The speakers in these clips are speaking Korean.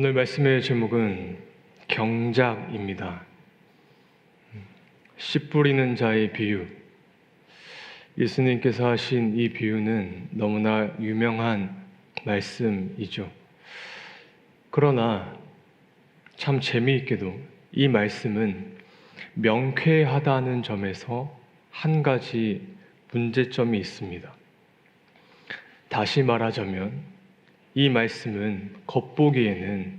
오늘 말씀의 제목은 경작입니다. 씨 뿌리는 자의 비유. 예수님께서 하신 이 비유는 너무나 유명한 말씀이죠. 그러나 참 재미있게도 이 말씀은 명쾌하다는 점에서 한 가지 문제점이 있습니다. 다시 말하자면 이 말씀은 겉보기에는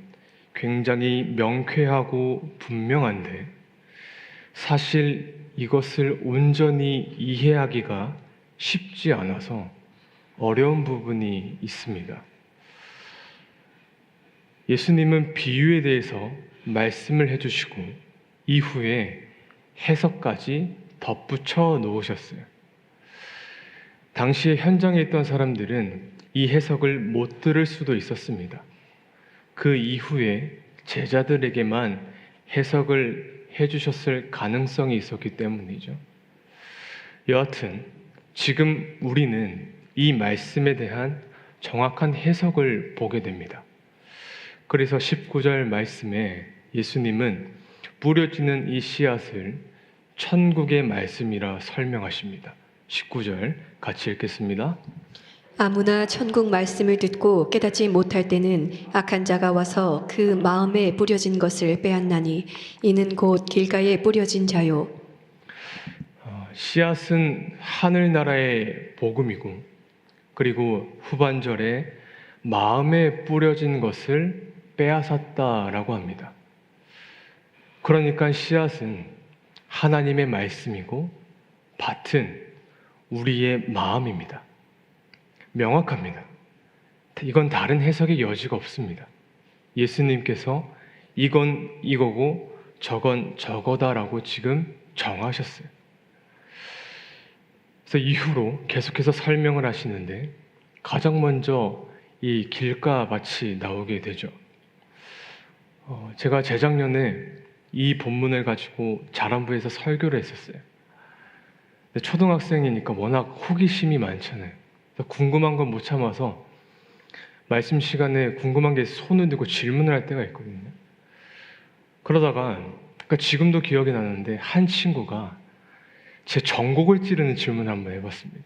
굉장히 명쾌하고 분명한데 사실 이것을 온전히 이해하기가 쉽지 않아서 어려운 부분이 있습니다. 예수님은 비유에 대해서 말씀을 해주시고 이후에 해석까지 덧붙여 놓으셨어요. 당시에 현장에 있던 사람들은 이 해석을 못 들을 수도 있었습니다. 그 이후에 제자들에게만 해석을 해주셨을 가능성이 있었기 때문이죠. 여하튼 지금 우리는 이 말씀에 대한 정확한 해석을 보게 됩니다. 그래서 19절 말씀에 예수님은 뿌려지는 이 씨앗을 천국의 말씀이라 설명하십니다. 19절 같이 읽겠습니다. 아무나 천국 말씀을 듣고 깨닫지 못할 때는 악한 자가 와서 그 마음에 뿌려진 것을 빼앗나니 이는 곧 길가에 뿌려진 자요 어, 씨앗은 하늘나라의 복음이고 그리고 후반절에 마음에 뿌려진 것을 빼앗았다라고 합니다. 그러니까 씨앗은 하나님의 말씀이고 밭은 우리의 마음입니다. 명확합니다. 이건 다른 해석의 여지가 없습니다. 예수님께서 이건 이거고 저건 저거다라고 지금 정하셨어요. 그래서 이후로 계속해서 설명을 하시는데 가장 먼저 이 길가 밭이 나오게 되죠. 어, 제가 재작년에 이 본문을 가지고 자람부에서 설교를 했었어요. 근데 초등학생이니까 워낙 호기심이 많잖아요. 궁금한 건 못 참아서 말씀 시간에 궁금한 게 손을 들고 질문을 할 때가 있거든요. 그러다가 그러니까 지금도 기억이 나는데 한 친구가 제 전곡을 찌르는 질문을 한번 해봤습니다.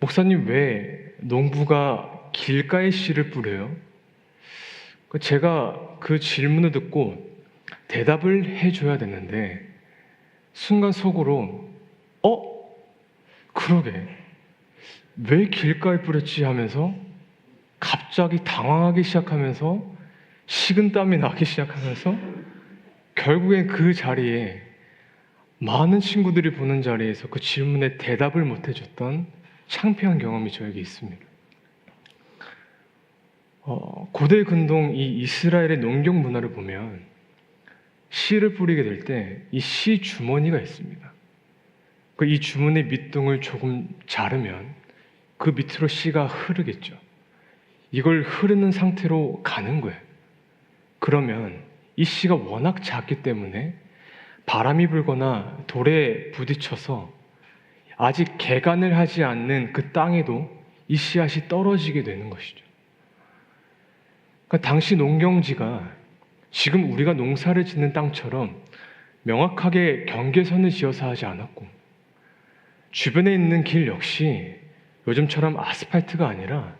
목사님 왜 농부가 길가에 씨를 뿌려요? 그 제가 그 질문을 듣고 대답을 해줘야 되는데 순간 속으로 어? 그러게 왜 길가에 뿌렸지 하면서 갑자기 당황하기 시작하면서 식은땀이 나기 시작하면서 결국엔 그 자리에 많은 친구들이 보는 자리에서 그 질문에 대답을 못 해줬던 창피한 경험이 저에게 있습니다. 어, 고대 근동 이 이스라엘의 농경 문화를 보면 씨를 뿌리게 될 때 이 씨 주머니가 있습니다. 그 이 주머니 밑둥을 조금 자르면 그 밑으로 씨가 흐르겠죠. 이걸 흐르는 상태로 가는 거예요. 그러면 이 씨가 워낙 작기 때문에 바람이 불거나 돌에 부딪혀서 아직 개간을 하지 않는 그 땅에도 이 씨앗이 떨어지게 되는 것이죠. 그러니까 당시 농경지가 지금 우리가 농사를 짓는 땅처럼 명확하게 경계선을 지어서 하지 않았고 주변에 있는 길 역시 요즘처럼 아스팔트가 아니라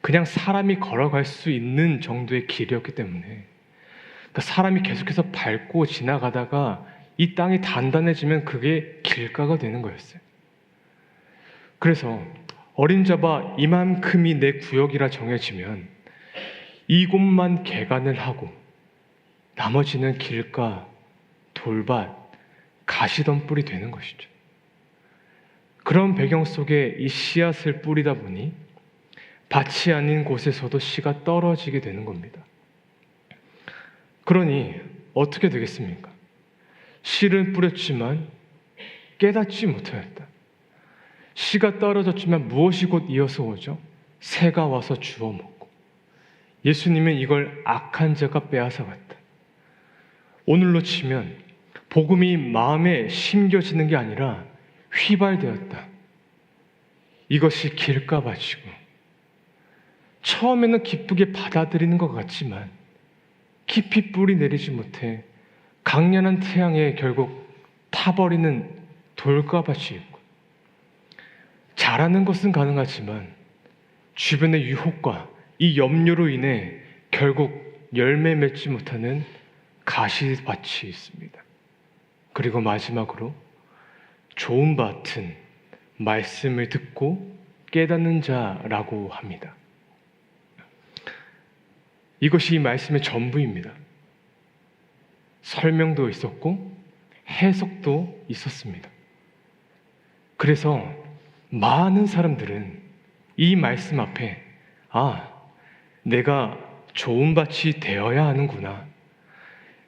그냥 사람이 걸어갈 수 있는 정도의 길이었기 때문에 그러니까 사람이 계속해서 밟고 지나가다가 이 땅이 단단해지면 그게 길가가 되는 거였어요. 그래서 어린 자바 이만큼이 내 구역이라 정해지면 이곳만 개간을 하고 나머지는 길가, 돌밭, 가시덤불이 되는 것이죠. 그런 배경 속에 이 씨앗을 뿌리다 보니 밭이 아닌 곳에서도 씨가 떨어지게 되는 겁니다. 그러니 어떻게 되겠습니까? 씨를 뿌렸지만 깨닫지 못하였다. 씨가 떨어졌지만 무엇이 곧 이어서 오죠? 새가 와서 주워 먹고. 예수님은 이걸 악한 자가 빼앗아 갔다. 오늘로 치면 복음이 마음에 심겨지는 게 아니라 휘발되었다. 이것이 길가밭이고 처음에는 기쁘게 받아들이는 것 같지만 깊이 뿌리 내리지 못해 강렬한 태양에 결국 타버리는 돌가밭이 있고 자라는 것은 가능하지만 주변의 유혹과 이 염려로 인해 결국 열매 맺지 못하는 가시밭이 있습니다. 그리고 마지막으로 좋은 밭은 말씀을 듣고 깨닫는 자라고 합니다. 이것이 이 말씀의 전부입니다. 설명도 있었고 해석도 있었습니다. 그래서 많은 사람들은 이 말씀 앞에 아, 내가 좋은 밭이 되어야 하는구나.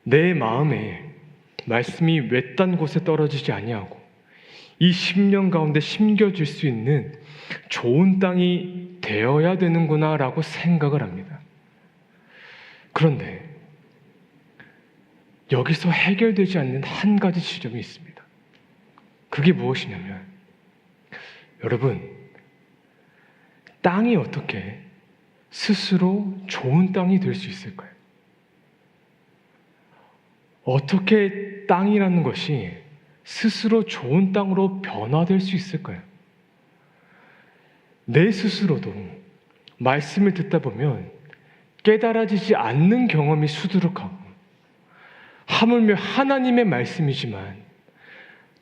내 마음에 말씀이 외딴 곳에 떨어지지 아니하고 이 10년 가운데 심겨질 수 있는 좋은 땅이 되어야 되는구나라고 생각을 합니다. 그런데 여기서 해결되지 않는 한 가지 지점이 있습니다. 그게 무엇이냐면 여러분 땅이 어떻게 스스로 좋은 땅이 될 수 있을까요? 어떻게 땅이라는 것이 스스로 좋은 땅으로 변화될 수 있을까요? 내 스스로도 말씀을 듣다 보면 깨달아지지 않는 경험이 수두룩하고 하물며 하나님의 말씀이지만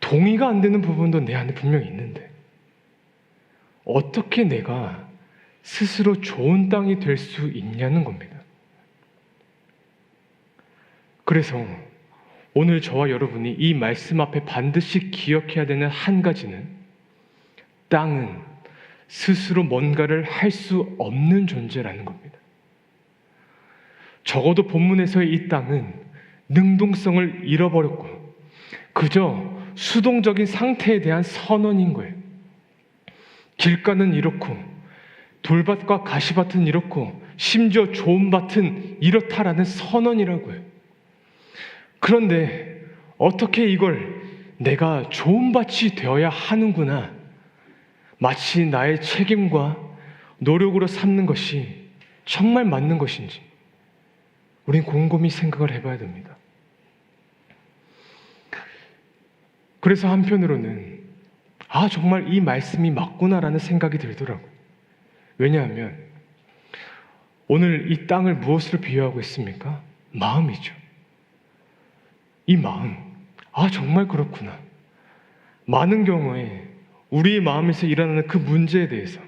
동의가 안 되는 부분도 내 안에 분명히 있는데 어떻게 내가 스스로 좋은 땅이 될 수 있냐는 겁니다. 그래서 오늘 저와 여러분이 이 말씀 앞에 반드시 기억해야 되는 한 가지는 땅은 스스로 뭔가를 할 수 없는 존재라는 겁니다. 적어도 본문에서의 이 땅은 능동성을 잃어버렸고 그저 수동적인 상태에 대한 선언인 거예요. 길가는 이렇고 돌밭과 가시밭은 이렇고 심지어 좋은 밭은 이렇다라는 선언이라고요. 그런데 어떻게 이걸 내가 좋은 밭이 되어야 하는구나 마치 나의 책임과 노력으로 삼는 것이 정말 맞는 것인지 우린 곰곰이 생각을 해봐야 됩니다. 그래서 한편으로는 아 정말 이 말씀이 맞구나라는 생각이 들더라고요. 왜냐하면 오늘 이 땅을 무엇으로 비유하고 있습니까? 마음이죠. 이 마음, 아 정말 그렇구나. 많은 경우에 우리의 마음에서 일어나는 그 문제에 대해서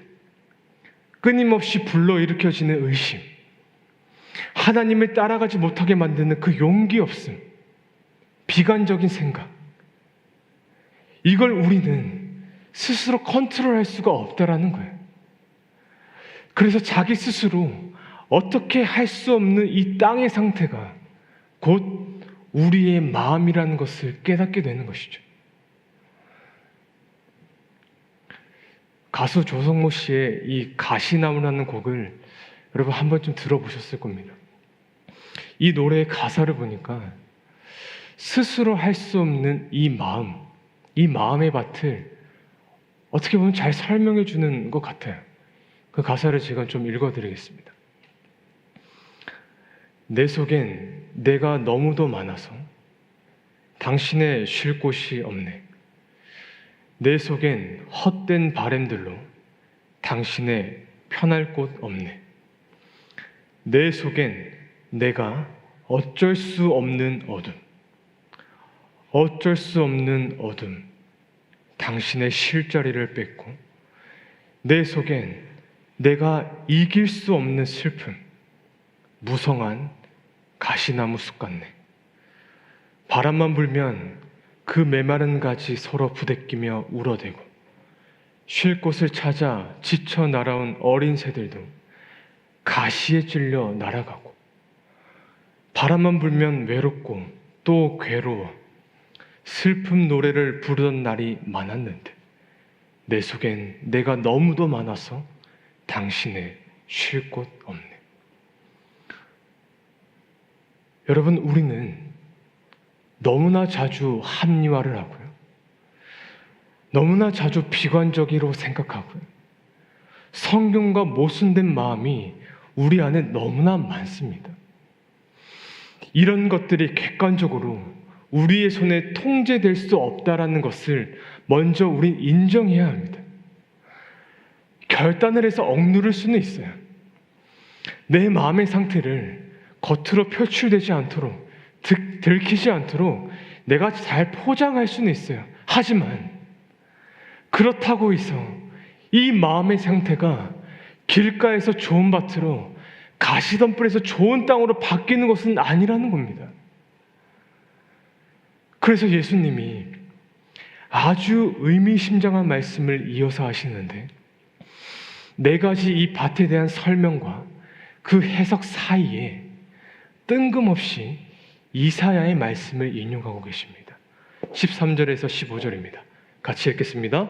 끊임없이 불러일으켜지는 의심, 하나님을 따라가지 못하게 만드는 그 용기 없음, 비관적인 생각, 이걸 우리는 스스로 컨트롤할 수가 없다라는 거예요. 그래서 자기 스스로 어떻게 할 수 없는 이 땅의 상태가 곧 우리의 마음이라는 것을 깨닫게 되는 것이죠. 가수 조성모 씨의 이 가시나무라는 곡을 여러분 한 번쯤 들어보셨을 겁니다. 이 노래의 가사를 보니까 스스로 할 수 없는 이 마음, 이 마음의 밭을 어떻게 보면 잘 설명해 주는 것 같아요. 그 가사를 제가 좀 읽어 드리겠습니다. 내 속엔 내가 너무도 많아서 당신의 쉴 곳이 없네. 내 속엔 헛된 바램들로 당신의 편할 곳 없네. 내 속엔 내가 어쩔 수 없는 어둠, 어쩔 수 없는 어둠, 당신의 쉴 자리를 뺏고 내 속엔 내가 이길 수 없는 슬픔, 무성한 가시나무 숲 같네. 바람만 불면 그 메마른 가지 서로 부대끼며 울어대고 쉴 곳을 찾아 지쳐 날아온 어린 새들도 가시에 찔려 날아가고 바람만 불면 외롭고 또 괴로워 슬픔 노래를 부르던 날이 많았는데 내 속엔 내가 너무도 많아서 당신의 쉴 곳 없네. 여러분, 우리는 너무나 자주 합리화를 하고요. 너무나 자주 비관적으로 생각하고요. 성경과 모순된 마음이 우리 안에 너무나 많습니다. 이런 것들이 객관적으로 우리의 손에 통제될 수 없다라는 것을 먼저 우린 인정해야 합니다. 결단을 해서 억누를 수는 있어요. 내 마음의 상태를 겉으로 표출되지 않도록 들, 들키지 않도록 내가 잘 포장할 수는 있어요. 하지만 그렇다고 해서 이 마음의 상태가 길가에서 좋은 밭으로 가시덤불에서 좋은 땅으로 바뀌는 것은 아니라는 겁니다. 그래서 예수님이 아주 의미심장한 말씀을 이어서 하시는데 네 가지 이 밭에 대한 설명과 그 해석 사이에 뜬금없이 이사야의 말씀을 인용하고 계십니다. 13절에서 15절입니다. 같이 읽겠습니다.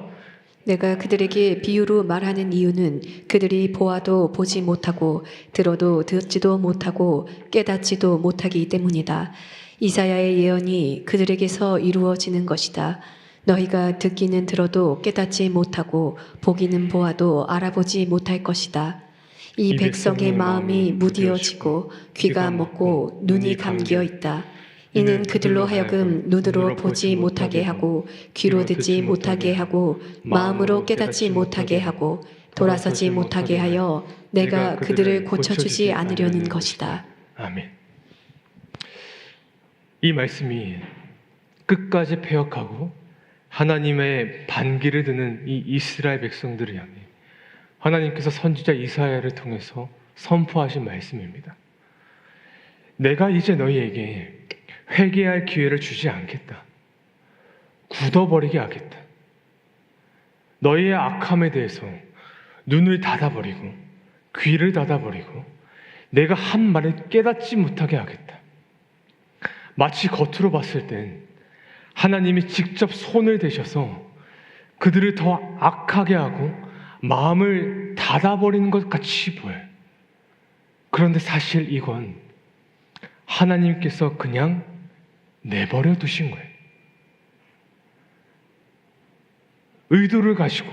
내가 그들에게 비유로 말하는 이유는 그들이 보아도 보지 못하고 들어도 듣지도 못하고 깨닫지도 못하기 때문이다. 이사야의 예언이 그들에게서 이루어지는 것이다. 너희가 듣기는 들어도 깨닫지 못하고 보기는 보아도 알아보지 못할 것이다. 이 백성의 마음이 무디어지고 귀가 먹고 눈이 감겨 있다. 이는 그들로 하여금 눈으로 보지 못하게 하고 귀로 듣지 못하게 하고 마음으로 깨닫지 못하게 하고 돌아서지 못하게 하여 내가 그들을 고쳐주지 않으려는 것이다. 아멘. 이 말씀이 끝까지 폐역하고 하나님의 반기를 드는 이 이스라엘 백성들을 향해 하나님께서 선지자 이사야를 통해서 선포하신 말씀입니다. 내가 이제 너희에게 회개할 기회를 주지 않겠다. 굳어버리게 하겠다. 너희의 악함에 대해서 눈을 닫아버리고 귀를 닫아버리고 내가 한 말을 깨닫지 못하게 하겠다. 마치 겉으로 봤을 땐 하나님이 직접 손을 대셔서 그들을 더 악하게 하고 마음을 닫아버리는 것 같이 보여요. 그런데 사실 이건 하나님께서 그냥 내버려 두신 거예요. 의도를 가지고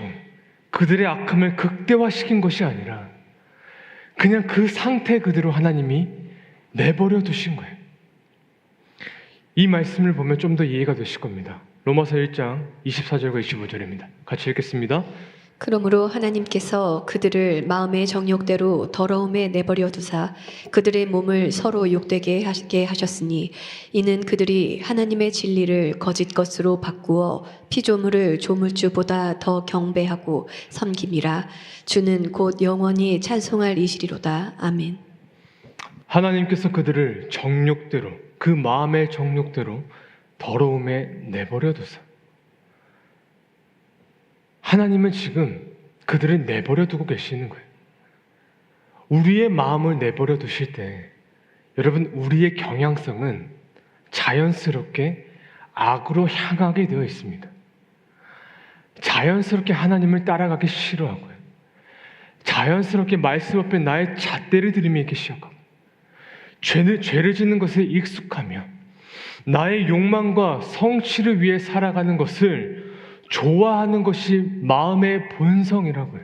그들의 악함을 극대화시킨 것이 아니라 그냥 그 상태 그대로 하나님이 내버려 두신 거예요. 이 말씀을 보면 좀 더 이해가 되실 겁니다. 로마서 1장 24절과 25절입니다. 같이 읽겠습니다. 그러므로 하나님께서 그들을 마음의 정욕대로 더러움에 내버려 두사 그들의 몸을 서로 욕되게 하게 하셨으니 이는 그들이 하나님의 진리를 거짓 것으로 바꾸어 피조물을 조물주보다 더 경배하고 섬김이라. 주는 곧 영원히 찬송할 이시리로다. 아멘. 하나님께서 그들을 정욕대로 그 마음의 정욕대로 더러움에 내버려 두사 하나님은 지금 그들을 내버려 두고 계시는 거예요. 우리의 마음을 내버려 두실 때 여러분 우리의 경향성은 자연스럽게 악으로 향하게 되어 있습니다. 자연스럽게 하나님을 따라가기 싫어하고요. 자연스럽게 말씀 앞에 나의 잣대를 들이밀기 시작하고 죄를, 죄를 짓는 것에 익숙하며 나의 욕망과 성취를 위해 살아가는 것을 좋아하는 것이 마음의 본성이라고요.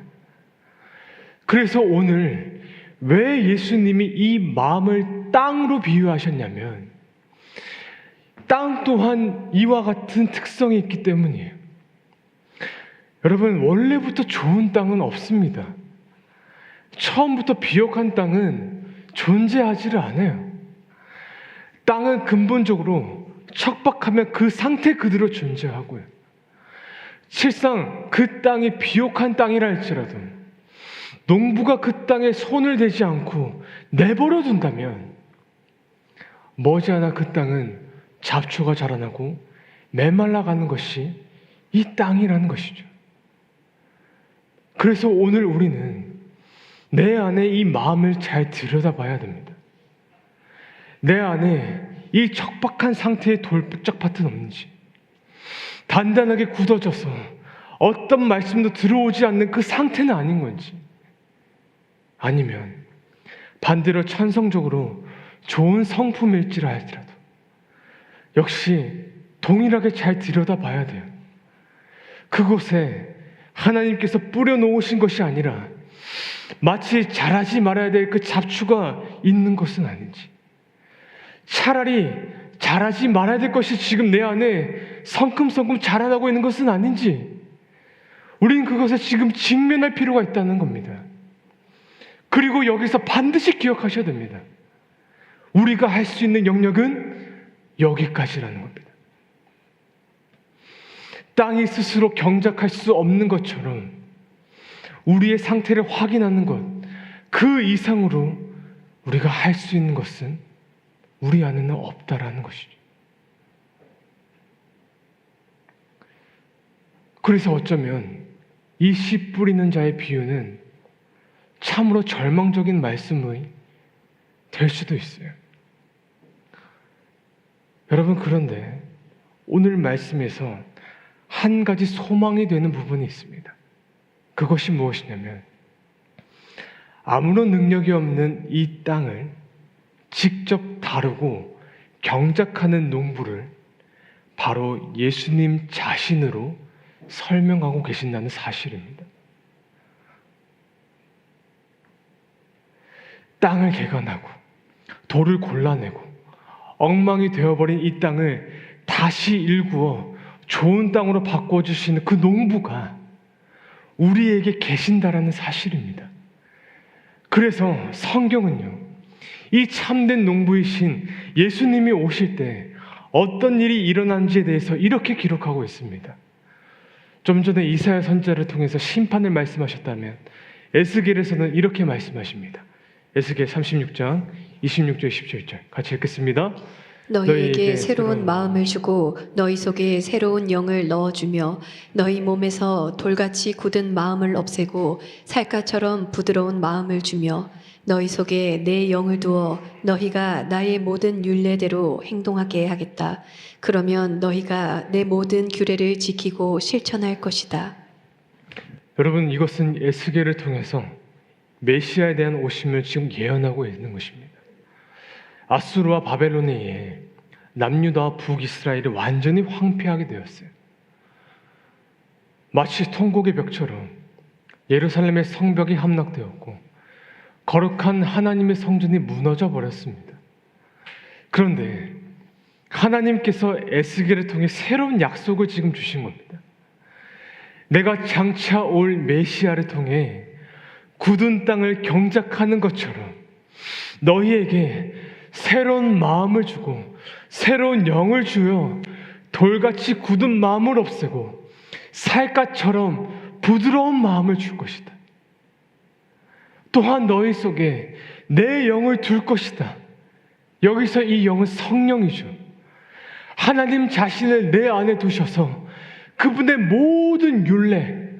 그래서 오늘 왜 예수님이 이 마음을 땅으로 비유하셨냐면 땅 또한 이와 같은 특성이 있기 때문이에요. 여러분, 원래부터 좋은 땅은 없습니다. 처음부터 비옥한 땅은 존재하지를 않아요. 땅은 근본적으로 척박하면 그 상태 그대로 존재하고요. 실상 그 땅이 비옥한 땅이라 할지라도 농부가 그 땅에 손을 대지 않고 내버려 둔다면 머지않아 그 땅은 잡초가 자라나고 메말라가는 것이 이 땅이라는 것이죠. 그래서 오늘 우리는 내 안에 이 마음을 잘 들여다봐야 됩니다. 내 안에 이 척박한 상태의 돌짝밭은 없는지, 단단하게 굳어져서 어떤 말씀도 들어오지 않는 그 상태는 아닌 건지, 아니면 반대로 천성적으로 좋은 성품일지라 할지라도 역시 동일하게 잘 들여다봐야 돼요. 그곳에 하나님께서 뿌려놓으신 것이 아니라 마치 잘하지 말아야 될 그 잡초가 있는 것은 아닌지, 차라리 잘하지 말아야 될 것이 지금 내 안에 성큼성큼 자라나고 있는 것은 아닌지, 우리는 그것을 지금 직면할 필요가 있다는 겁니다. 그리고 여기서 반드시 기억하셔야 됩니다. 우리가 할 수 있는 영역은 여기까지라는 겁니다. 땅이 스스로 경작할 수 없는 것처럼 우리의 상태를 확인하는 것, 그 이상으로 우리가 할 수 있는 것은 우리 안에는 없다라는 것이죠. 그래서 어쩌면 이 씨 뿌리는 자의 비유는 참으로 절망적인 말씀이 될 수도 있어요. 여러분, 그런데 오늘 말씀에서 한 가지 소망이 되는 부분이 있습니다. 그것이 무엇이냐면, 아무런 능력이 없는 이 땅을 직접 다루고 경작하는 농부를 바로 예수님 자신으로 설명하고 계신다는 사실입니다. 땅을 개간하고 돌을 골라내고 엉망이 되어버린 이 땅을 다시 일구어 좋은 땅으로 바꿔주시는 그 농부가 우리에게 계신다라는 사실입니다. 그래서 성경은요, 이 참된 농부이신 예수님이 오실 때 어떤 일이 일어난지에 대해서 이렇게 기록하고 있습니다. 좀 전에 이사야 선자를 통해서 심판을 말씀하셨다면 에스겔에서는 이렇게 말씀하십니다. 에스겔 36장 26절 27절 같이 읽겠습니다. 너희에게 새로운 마음을 주고 너희 속에 새로운 영을 넣어주며 너희 몸에서 돌같이 굳은 마음을 없애고 살갗처럼 부드러운 마음을 주며 너희 속에 내 영을 두어 너희가 나의 모든 율례대로 행동하게 하겠다. 그러면 너희가 내 모든 규례를 지키고 실천할 것이다. 여러분 이것은 에스겔을 통해서 메시아에 대한 오심을 지금 예언하고 있는 것입니다. 아수르와 바벨론에 의해 남유다와 북이스라엘이 완전히 황폐하게 되었어요. 마치 통곡의 벽처럼 예루살렘의 성벽이 함락되었고 거룩한 하나님의 성전이 무너져 버렸습니다. 그런데 하나님께서 에스겔을 통해 새로운 약속을 지금 주신 겁니다. 내가 장차 올 메시아를 통해 굳은 땅을 경작하는 것처럼 너희에게 새로운 마음을 주고 새로운 영을 주어 돌같이 굳은 마음을 없애고 살갗처럼 부드러운 마음을 줄 것이다. 또한 너희 속에 내 영을 둘 것이다. 여기서 이 영은 성령이죠. 하나님 자신을 내 안에 두셔서 그분의 모든 율례,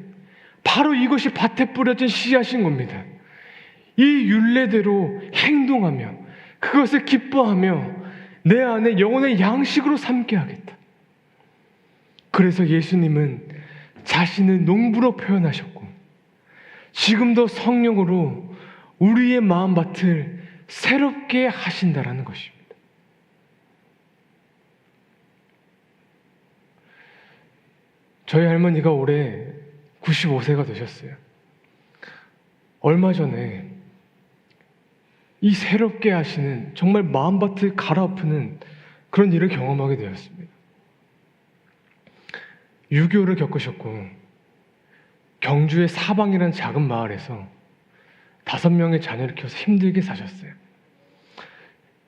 바로 이것이 밭에 뿌려진 씨앗인 겁니다. 이 율례대로 행동하며 그것을 기뻐하며 내 안에 영혼의 양식으로 삼게 하겠다. 그래서 예수님은 자신을 농부로 표현하셨고 지금도 성령으로 우리의 마음밭을 새롭게 하신다라는 것입니다. 저희 할머니가 올해 95세가 되셨어요. 얼마 전에 이 새롭게 하시는 정말 마음밭을 갈아엎는 그런 일을 경험하게 되었습니다. 유교를 겪으셨고 경주의 사방이라는 작은 마을에서 다섯 명의 자녀를 키워서 힘들게 사셨어요.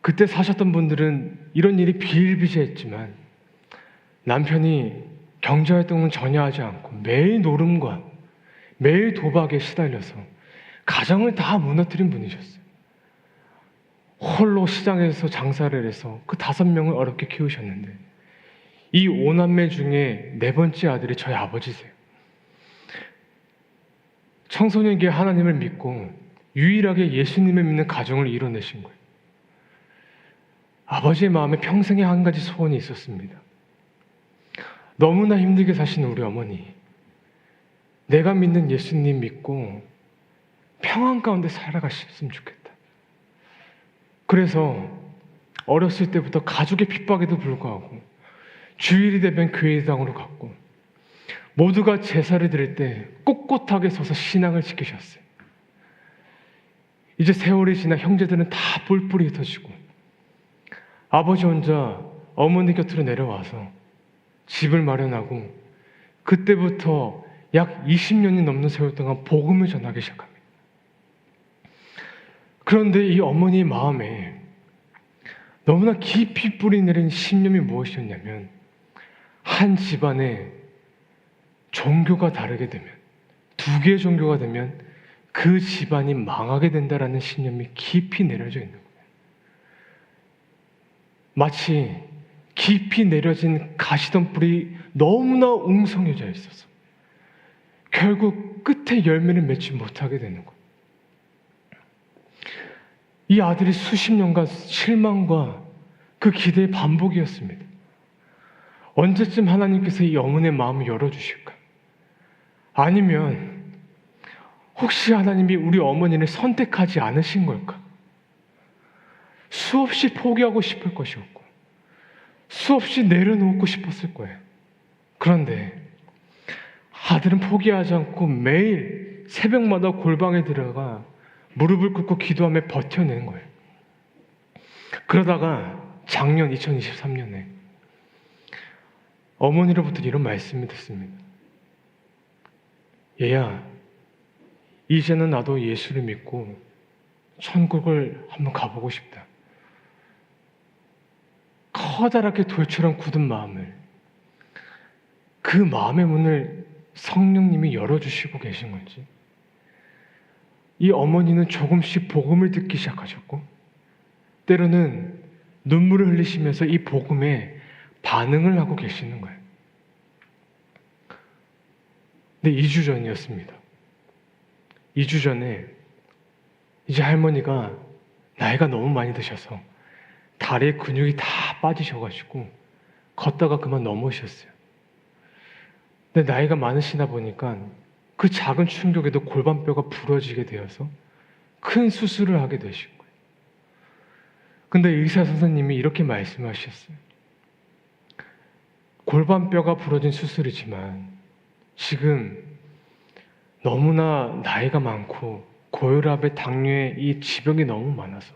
그때 사셨던 분들은 이런 일이 비일비재했지만 남편이 경제활동은 전혀 하지 않고 매일 노름과 매일 도박에 시달려서 가정을 다 무너뜨린 분이셨어요. 홀로 시장에서 장사를 해서 그 다섯 명을 어렵게 키우셨는데 이 오남매 중에 네 번째 아들이 저희 아버지세요. 청소년기에 하나님을 믿고 유일하게 예수님을 믿는 가정을 이뤄내신 거예요. 아버지의 마음에 평생에 한 가지 소원이 있었습니다. 너무나 힘들게 사시는 우리 어머니. 내가 믿는 예수님 믿고 평안 가운데 살아가셨으면 좋겠다. 그래서 어렸을 때부터 가족의 핍박에도 불구하고 주일이 되면 교회당으로 갔고 모두가 제사를 드릴 때 꼿꼿하게 서서 신앙을 지키셨어요. 이제 세월이 지나 형제들은 다 뿔뿔이 흩어지고 아버지 혼자 어머니 곁으로 내려와서 집을 마련하고 그때부터 약 20년이 넘는 세월 동안 복음을 전하기 시작합니다. 그런데 이 어머니 마음에 너무나 깊이 뿌리 내린 신념이 무엇이었냐면 한 집안에 종교가 다르게 되면 두 개의 종교가 되면 그 집안이 망하게 된다라는 신념이 깊이 내려져 있는 거예요. 마치 깊이 내려진 가시덤불이 너무나 웅성해져 있어서 결국 끝에 열매를 맺지 못하게 되는 거예요. 이 아들이 수십 년간 실망과 그 기대의 반복이었습니다. 언제쯤 하나님께서 이 어머니의 마음을 열어주실까? 아니면 혹시 하나님이 우리 어머니를 선택하지 않으신 걸까? 수없이 포기하고 싶을 것이었고, 수없이 내려놓고 싶었을 거예요. 그런데 아들은 포기하지 않고 매일 새벽마다 골방에 들어가 무릎을 꿇고 기도하며 버텨낸 거예요. 그러다가 작년 2023년에 어머니로부터 이런 말씀이 듣습니다. 얘야, 이제는 나도 예수를 믿고 천국을 한번 가보고 싶다. 커다랗게 돌처럼 굳은 마음을 그 마음의 문을 성령님이 열어주시고 계신 건지 이 어머니는 조금씩 복음을 듣기 시작하셨고 때로는 눈물을 흘리시면서 이 복음에 반응을 하고 계시는 거예요. 근데 2주 전이었습니다. 2주 전에 이제 할머니가 나이가 너무 많이 드셔서 다리에 근육이 다 빠지셔가지고 걷다가 그만 넘어오셨어요. 근데 나이가 많으시다 보니까 그 작은 충격에도 골반뼈가 부러지게 되어서 큰 수술을 하게 되신 거예요. 근데 의사 선생님이 이렇게 말씀하셨어요. 골반뼈가 부러진 수술이지만 지금 너무나 나이가 많고 고혈압에 당뇨에 이 지병이 너무 많아서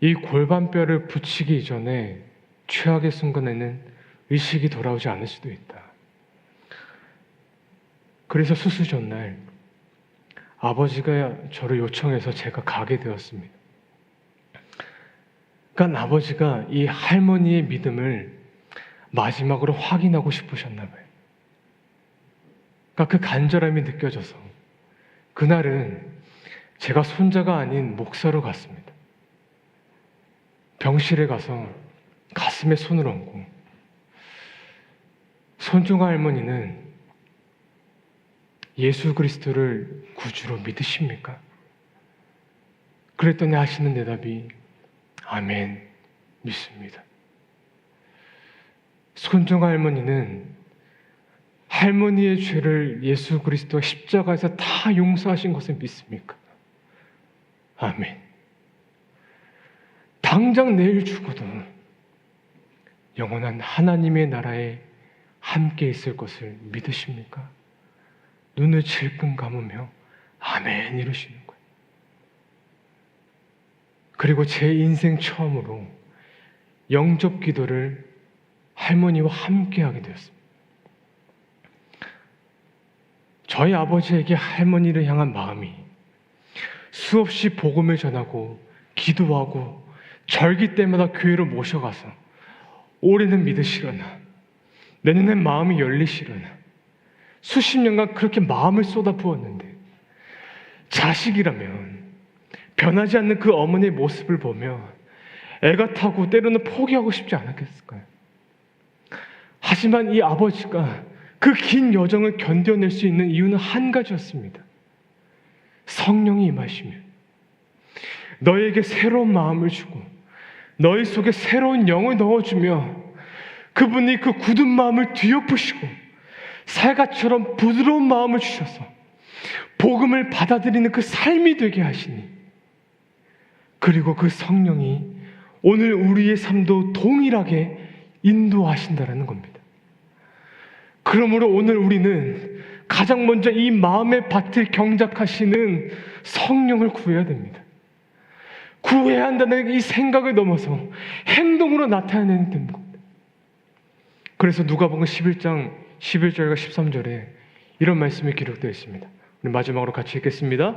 이 골반뼈를 붙이기 이전에 최악의 순간에는 의식이 돌아오지 않을 수도 있다. 그래서 수술 전날 아버지가 저를 요청해서 제가 가게 되었습니다. 그러니까 아버지가 이 할머니의 믿음을 마지막으로 확인하고 싶으셨나 봐요. 그러니까 그 간절함이 느껴져서 그날은 제가 손자가 아닌 목사로 갔습니다. 병실에 가서 가슴에 손을 얹고 손중아 할머니는 예수 그리스도를 구주로 믿으십니까? 그랬더니 하시는 대답이 아멘 믿습니다. 손정아 할머니는 할머니의 죄를 예수 그리스도가 십자가에서 다 용서하신 것을 믿습니까? 아멘. 당장 내일 죽어도 영원한 하나님의 나라에 함께 있을 것을 믿으십니까? 눈을 질끈 감으며 아멘 이러시는 거예요. 그리고 제 인생 처음으로 영접 기도를 할머니와 함께 하게 되었습니다. 저희 아버지에게 할머니를 향한 마음이 수없이 복음을 전하고 기도하고 절기 때마다 교회로 모셔가서 올해는 믿으시려나 내년엔 마음이 열리시려나 수십 년간 그렇게 마음을 쏟아 부었는데 자식이라면 변하지 않는 그 어머니의 모습을 보며 애가 타고 때로는 포기하고 싶지 않았겠을까요? 하지만 이 아버지가 그 긴 여정을 견뎌낼 수 있는 이유는 한 가지였습니다. 성령이 임하시면 너에게 새로운 마음을 주고 너희 속에 새로운 영을 넣어주며 그분이 그 굳은 마음을 뒤엎으시고 살갗처럼 부드러운 마음을 주셔서 복음을 받아들이는 그 삶이 되게 하시니 그리고 그 성령이 오늘 우리의 삶도 동일하게 인도하신다라는 겁니다. 그러므로 오늘 우리는 가장 먼저 이 마음의 밭을 경작하시는 성령을 구해야 됩니다. 구해야 한다는 이 생각을 넘어서 행동으로 나타내는 됩니다. 그래서 누가복음 11장 11절과 13절에 이런 말씀이 기록되어 있습니다. 우리 마지막으로 같이 읽겠습니다.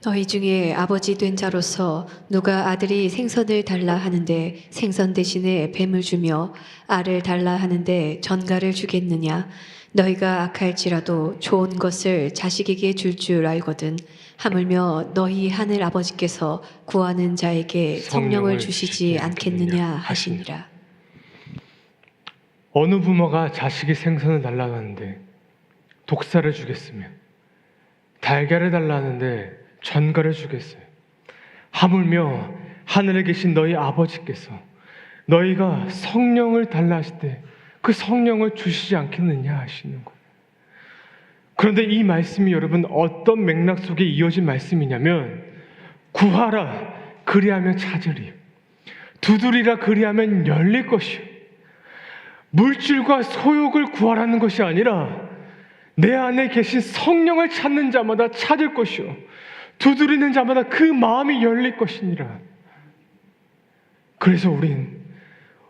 너희 중에 아버지 된 자로서 누가 아들이 생선을 달라 하는데 생선 대신에 뱀을 주며 알을 달라 하는데 전갈을 주겠느냐? 너희가 악할지라도 좋은 것을 자식에게 줄줄 알거든. 하물며 너희 하늘 아버지께서 구하는 자에게 성령을 주시지 않겠느냐 하시니라. 어느 부모가 자식이 생선을 달라고 하는데 독사를 주겠으며 달걀을 달라 하는데 전갈을 주겠어요. 하물며 하늘에 계신 너희 아버지께서 너희가 성령을 달라 하실 때 그 성령을 주시지 않겠느냐 하시는 거예요. 그런데 이 말씀이 여러분 어떤 맥락 속에 이어진 말씀이냐면 구하라 그리하면 찾으리 두드리라 그리하면 열릴 것이요 물질과 소욕을 구하라는 것이 아니라 내 안에 계신 성령을 찾는 자마다 찾을 것이요 두드리는 자마다 그 마음이 열릴 것이니라. 그래서 우린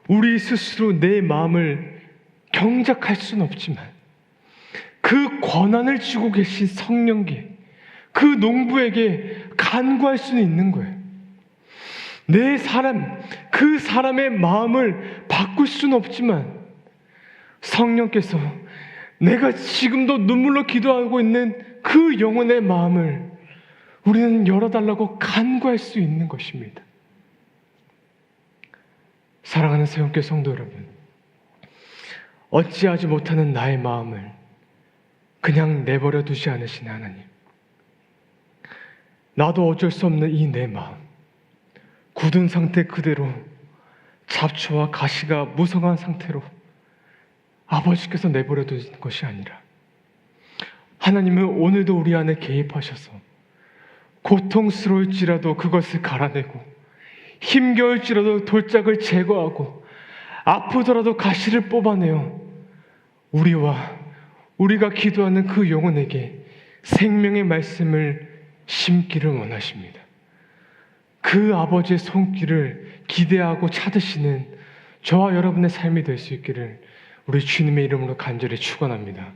우리 스스로 내 마음을 경작할 수는 없지만 그 권한을 쥐고 계신 성령께 그 농부에게 간구할 수는 있는 거예요. 내 사람, 그 사람의 마음을 바꿀 수는 없지만 성령께서 내가 지금도 눈물로 기도하고 있는 그 영혼의 마음을 우리는 열어달라고 간구할 수 있는 것입니다. 사랑하는 세운교 성도 여러분, 어찌하지 못하는 나의 마음을 그냥 내버려 두지 않으시는 하나님. 나도 어쩔 수 없는 이 내 마음, 굳은 상태 그대로 잡초와 가시가 무성한 상태로 아버지께서 내버려 두신 것이 아니라 하나님은 오늘도 우리 안에 개입하셔서 고통스러울지라도 그것을 갈아내고 힘겨울지라도 돌짝을 제거하고 아프더라도 가시를 뽑아내어 우리와 우리가 기도하는 그 영혼에게 생명의 말씀을 심기를 원하십니다. 그 아버지의 손길을 기대하고 찾으시는 저와 여러분의 삶이 될 수 있기를 우리 주님의 이름으로 간절히 축원합니다.